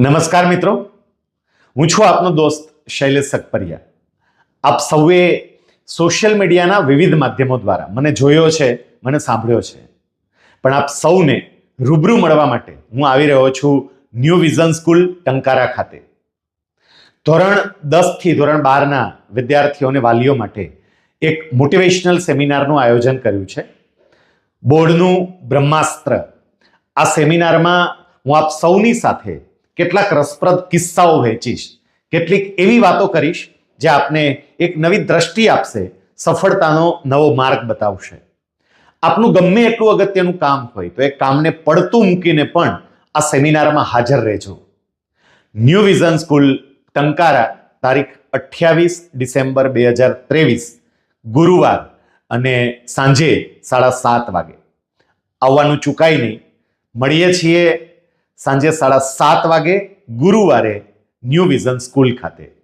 નમસ્કાર મિત્રો. હું છું આપનો દોસ્ત શૈલેષ સકપરિયા. આપ સૌએ સોશિયલ મીડિયાના વિવિધ માધ્યમો દ્વારા મને જોયો છે, મને સાંભળ્યો છે. પણ આપ સૌને રૂબરૂ મળવા માટે હું આવી રહ્યો છું ન્યૂ વિઝન સ્કૂલ ટંકારા ખાતે. ધોરણ દસથી ધોરણ બારના વિદ્યાર્થીઓને વાલીઓ માટે એક મોટિવેશનલ સેમિનારનું આયોજન કર્યું છે. બોર્ડનું બ્રહ્માસ્ત્ર. આ સેમિનારમાં હું આપ સૌની સાથે કેટલાક રસપ્રદ કિસ્સાઓ વહેંચીશ. કેટલીક એવી વાતો કરીશ, જે આપને એક નવી દ્રષ્ટિ આપશે, સફળતાનો નવો માર્ગ બતાવશે. આપનું ગમે એટલું અગત્યનું કામ હોય, તો એ કામને પડતું મૂકીને પણ આ સેમિનારમાં હાજર રહેજો. ન્યૂ વિઝન સ્કૂલ ટંકારા, તારીખ અઠ્યાવીસ ડિસેમ્બર બે હજાર ત્રેવીસ, ગુરુવાર અને સાંજે સાડા સાત વાગે. આવવાનું ચૂકાય નહીં. મળીએ છીએ સાંજે સાડા સાત વાગે ગુરુવારે ન્યૂ વિઝન સ્કૂલ ખાતે.